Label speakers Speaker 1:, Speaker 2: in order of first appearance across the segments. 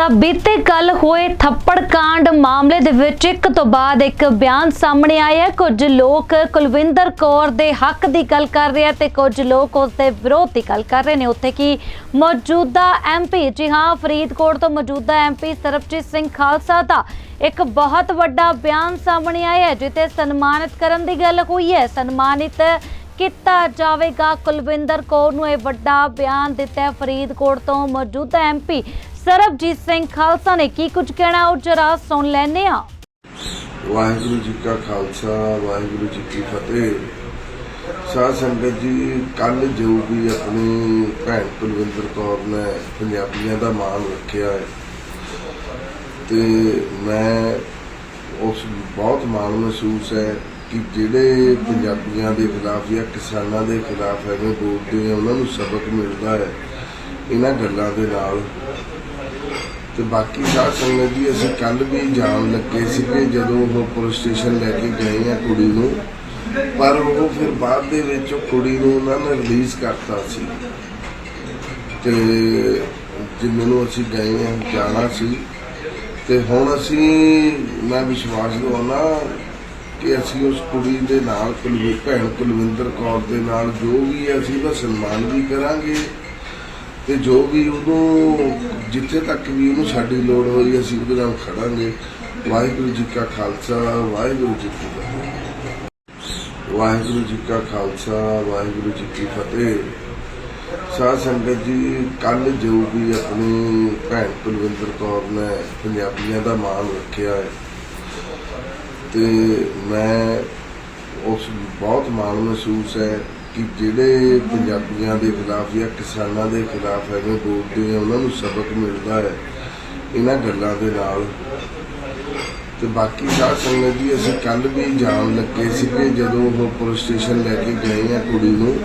Speaker 1: ਤਾਂ ਬੀਤੇ ਕੱਲ ਹੋਏ ਥੱਪੜ ਕਾਂਡ ਮਾਮਲੇ ਦੇ ਵਿੱਚ ਇੱਕ ਤੋਂ ਬਾਅਦ ਇੱਕ ਬਿਆਨ ਸਾਹਮਣੇ ਆਇਆ। ਕੁਝ ਲੋਕ ਕੁਲਵਿੰਦਰ ਕੌਰ ਦੇ ਹੱਕ ਦੀ ਗੱਲ ਕਰ ਰਹੇ ਆ ਤੇ ਕੁਝ ਲੋਕ ਉਸ ਦੇ ਵਿਰੋਧ ਦੀ ਗੱਲ ਕਰ ਰਹੇ ਨੇ। ਉੱਥੇ ਕਿ ਮੌਜੂਦਾ ਐਮਪੀ ਜੀ ਹਾਂ, ਫਰੀਦਕੋਟ ਤੋਂ ਮੌਜੂਦਾ ਐਮਪੀ ਸਰਬਜੀਤ ਸਿੰਘ ਖਾਲਸਾ ਦਾ ਇੱਕ ਬਹੁਤ ਵੱਡਾ ਬਿਆਨ ਸਾਹਮਣੇ ਆਇਆ ਹੈ, ਜਿੱਥੇ ਸਨਮਾਨਿਤ ਕਰਨ ਦੀ ਗੱਲ ਹੋਈ ਹੈ। ਸਨਮਾਨਿਤ ਕੀਤਾ ਜਾਵੇਗਾ ਕੁਲਵਿੰਦਰ ਕੌਰ ਨੂੰ ਇਹ ਵੱਡਾ ਬਿਆਨ ਦਿੱਤਾ ਫਰੀਦਕੋਟ ਤੋਂ ਮੌਜੂਦਾ ਐਮਪੀ ਸਰਬਜੀਤ ਸਿੰਘ ਖਾਲਸਾ ਨੇ ਕੀ ਕੁਝ ਕਹਿਣਾ, ਉਹ ਜਰਾ ਸੁਣ ਲੈਂਦੇ ਆ
Speaker 2: ਵਾਹਿਗੁਰੂ ਜੀ ਕਾ ਖਾਲਸਾ, ਵਾਹਿਗੁਰੂ ਜੀ ਕੀ ਫਤਿਹ। ਸਾਧ ਸੰਗਤ ਜੀ ਕੱਲ ਜੋ ਵੀ ਆਪਣੀ ਭੈਣ ਕੁਲਵਿੰਦਰ ਕੌਰ ਨੇ ਪੰਜਾਬੀਆਂ ਦਾ ਮਾਣ ਰੱਖਿਆ ਹੈ, ਤੇ ਮੈਂ ਉਸ ਬਹੁਤ ਮਾਣ ਮਹਿਸੂਸ ਹੈ ਕਿ ਜਿਹੜੇ ਪੰਜਾਬੀਆਂ ਦੇ ਖਿਲਾਫ ਜਾਂ ਕਿਸਾਨਾਂ ਦੇ ਖਿਲਾਫ ਐਵੇਂ ਬੋਲਦੇ ਆ, ਉਹਨਾਂ ਨੂੰ ਸਬਕ ਮਿਲਦਾ ਹੈ। ਇਹਨਾਂ ਗੱਲਾਂ ਦੇ ਨਾਲ ਤੇ ਬਾਕੀ ਸਾਧ ਸੰਗਤ ਜੀ ਅਸੀਂ ਕੱਲ ਵੀ ਜਾਣ ਲੱਗੇ ਸੀਗੇ ਜਦੋਂ ਉਹ ਪੁਲਿਸ ਸਟੇਸ਼ਨ ਲੈ ਕੇ ਗਏ ਆ ਕੁੜੀ ਨੂੰ। ਪਰ ਉਹ ਫਿਰ ਬਾਅਦ ਦੇ ਵਿੱਚ ਉਹ ਕੁੜੀ ਨੂੰ ਉਹਨਾਂ ਨੇ ਰਿਲੀਜ਼ ਕਰਤਾ ਸੀ। ਤੇ ਜਿੰਨੇ ਨੂੰ ਅਸੀਂ ਗਏ ਆ, ਜਾਣਾ ਸੀ। ਤੇ ਹੁਣ ਅਸੀਂ, ਮੈਂ ਵਿਸ਼ਵਾਸ ਦਵਾਉਣਾ ਕਿ ਅਸੀਂ ਉਸ ਕੁੜੀ ਦੇ ਨਾਲ ਕੁਲਵੀ, ਭੈਣ ਕੁਲਵਿੰਦਰ ਕੌਰ ਦੇ ਨਾਲ ਜੋ ਵੀ ਹੈ, ਅਸੀਂ ਉਹਦਾ ਸਨਮਾਨ ਵੀ ਕਰਾਂਗੇ। ਤੇ ਜੋ ਵੀ ਉਹਨੂੰ, ਜਿੱਥੇ ਤੱਕ ਵੀ ਉਹਨੂੰ ਸਾਡੀ ਲੋੜ ਹੋਈ, ਅਸੀਂ ਉਹਦੇ ਨਾਲ ਖੜਾਂਗੇ। ਵਾਹਿਗੁਰੂ ਜੀ ਕਾ ਖਾਲਸਾ, ਵਾਹਿਗੁਰੂ ਜੀ ਕੀ ਫਤਿਹ। ਵਾਹਿਗੁਰੂ ਜੀ ਕਾ ਖਾਲਸਾ, ਵਾਹਿਗੁਰੂ ਜੀ ਕੀ ਫਤਿਹ। ਸਾਧ ਸੰਗਤ ਜੀ ਕੱਲ ਜੋ ਵੀ ਆਪਣੀ ਭੈਣ ਕੁਲਵਿੰਦਰ ਕੌਰ ਨੇ ਪੰਜਾਬੀਆਂ ਦਾ ਮਾਣ ਰੱਖਿਆ ਹੈ, ਤੇ ਮੈਂ ਉਸ ਬਹੁਤ ਮਾਣ ਮਹਿਸੂਸ ਹੈ। ਕਿ ਜਿਹੜੇ ਪੰਜਾਬੀਆਂ ਦੇ ਖਿਲਾਫ ਜਾਂ ਕਿਸਾਨਾਂ ਦੇ ਖਿਲਾਫ ਐਵੇਂ ਬੋਲਦੇ ਆ ਉਹਨਾਂ ਨੂੰ ਸਬਕ ਮਿਲਦਾ ਹੈ ਇਹਨਾਂ ਗੱਲਾਂ ਦੇ ਨਾਲ। ਤੇ ਬਾਕੀ ਸਾਧ ਸੰਗਤ ਜੀ, ਅਸੀਂ ਕੱਲ ਵੀ ਜਾਣ ਲੱਗੇ ਸੀਗੇ ਜਦੋਂ ਉਹ ਪੁਲਿਸ ਸਟੇਸ਼ਨ ਲੈ ਕੇ ਗਏ ਆ ਕੁੜੀ ਨੂੰ।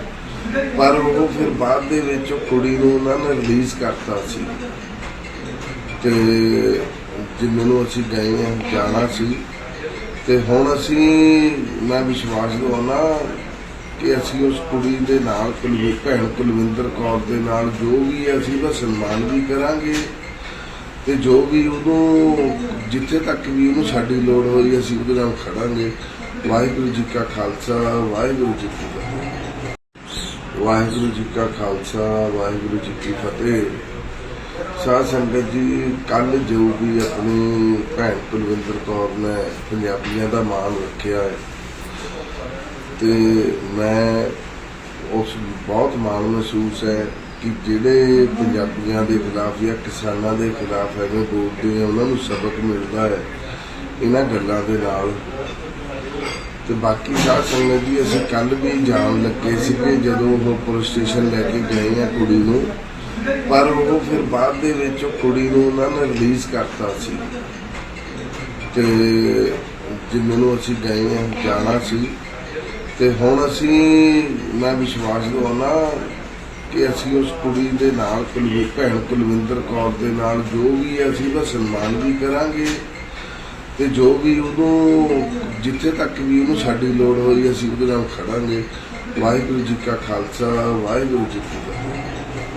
Speaker 2: ਪਰ ਉਹ ਫਿਰ ਬਾਅਦ ਦੇ ਵਿੱਚ ਉਹ ਕੁੜੀ ਨੂੰ ਉਹਨਾਂ ਨੇ ਰਿਲੀਜ਼ ਕਰਤਾ ਸੀ। ਤੇ ਜਿੰਨੇ ਨੂੰ ਅਸੀਂ ਗਏ ਆ, ਜਾਣਾ ਸੀ। ਤੇ ਹੁਣ ਅਸੀਂ, ਮੈਂ ਵਿਸ਼ਵਾਸ ਦਵਾਉਣਾ ਕਿ ਅਸੀਂ ਉਸ ਕੁੜੀ ਦੇ ਨਾਲ ਕੁਲਵੀ, ਭੈਣ ਕੁਲਵਿੰਦਰ ਕੌਰ ਦੇ ਨਾਲ ਜੋ ਵੀ ਹੈ, ਅਸੀਂ ਉਹਦਾ ਸਨਮਾਨ ਵੀ ਕਰਾਂਗੇ ਤੇ ਜੋ ਵੀ ਉਹਨੂੰ, ਜਿੱਥੇ ਤੱਕ ਵੀ ਉਹਨੂੰ ਸਾਡੀ ਲੋੜ ਹੋਈ, ਅਸੀਂ ਉਹਦੇ ਨਾਲ ਖੜਾਂਗੇ। ਵਾਹਿਗੁਰੂ ਜੀ ਕਾ ਖਾਲਸਾ, ਵਾਹਿਗੁਰੂ ਜੀ ਕੀ ਫਤਿਹ। ਵਾਹਿਗੁਰੂ ਜੀ ਕਾ ਖਾਲਸਾ, ਵਾਹਿਗੁਰੂ ਜੀ ਕੀ ਫਤਿਹ। ਸਾਧ ਸੰਗਤ ਜੀ ਕੱਲ ਜੋ ਵੀ ਆਪਣੀ ਭੈਣ ਕੁਲਵਿੰਦਰ ਕੌਰ ਨੇ ਪੰਜਾਬੀਆਂ ਦਾ ਮਾਣ ਰੱਖਿਆ ਹੈ ਤੇ ਮੈਂ ਉਸ ਬਹੁਤ ਮਾਣ ਮਹਿਸੂਸ ਹੈ ਕਿ ਜਿਹੜੇ ਪੰਜਾਬੀਆਂ ਦੇ ਖਿਲਾਫ ਜਾਂ ਕਿਸਾਨਾਂ ਦੇ ਖਿਲਾਫ ਐਵੇਂ ਬੋਲਦੇ ਆ ਉਹਨਾਂ ਨੂੰ ਸਬਕ ਮਿਲਦਾ ਹੈ ਇਹਨਾਂ ਗੱਲਾਂ ਦੇ ਨਾਲ। ਤੇ ਬਾਕੀ ਸਾਧ ਸੰਗਤ ਜੀ, ਅਸੀਂ ਕੱਲ ਵੀ ਜਾਣ ਲੱਗੇ ਸੀਗੇ ਜਦੋਂ ਉਹ ਪੁਲਿਸ ਸਟੇਸ਼ਨ ਲੈ ਕੇ ਗਏ ਆ ਕੁੜੀ ਨੂੰ। ਪਰ ਉਹ ਫਿਰ ਬਾਅਦ ਦੇ ਵਿੱਚ ਉਹ ਕੁੜੀ ਨੂੰ ਉਹਨਾਂ ਨੇ ਰਿਲੀਜ਼ ਕਰਤਾ ਸੀ। ਤੇ ਜਿੰਨੇ ਨੂੰ ਅਸੀਂ ਗਏ ਆ, ਜਾਣਾ ਸੀ। ਤੇ ਹੁਣ ਅਸੀਂ, ਮੈਂ ਵਿਸ਼ਵਾਸ ਦਿਵਾਉਣਾ ਕਿ ਅਸੀਂ ਉਸ ਕੁੜੀ ਦੇ ਨਾਲ ਕੁਲਵੀ, ਭੈਣ ਕੁਲਵਿੰਦਰ ਕੌਰ ਦੇ ਨਾਲ ਜੋ ਵੀ ਹੈ, ਅਸੀਂ ਉਹਦਾ ਸਨਮਾਨ ਵੀ ਕਰਾਂਗੇ ਤੇ ਜੋ ਵੀ ਉਹਨੂੰ, ਜਿੱਥੇ ਤੱਕ ਵੀ ਉਹਨੂੰ ਸਾਡੀ ਲੋੜ ਹੋਈ, ਅਸੀਂ ਉਹਦੇ ਨਾਲ ਖੜਾਂਗੇ। ਵਾਹਿਗੁਰੂ ਜੀ ਕਾ ਖਾਲਸਾ, ਵਾਹਿਗੁਰੂ ਜੀ ਕੀ ਫਤਿਹ।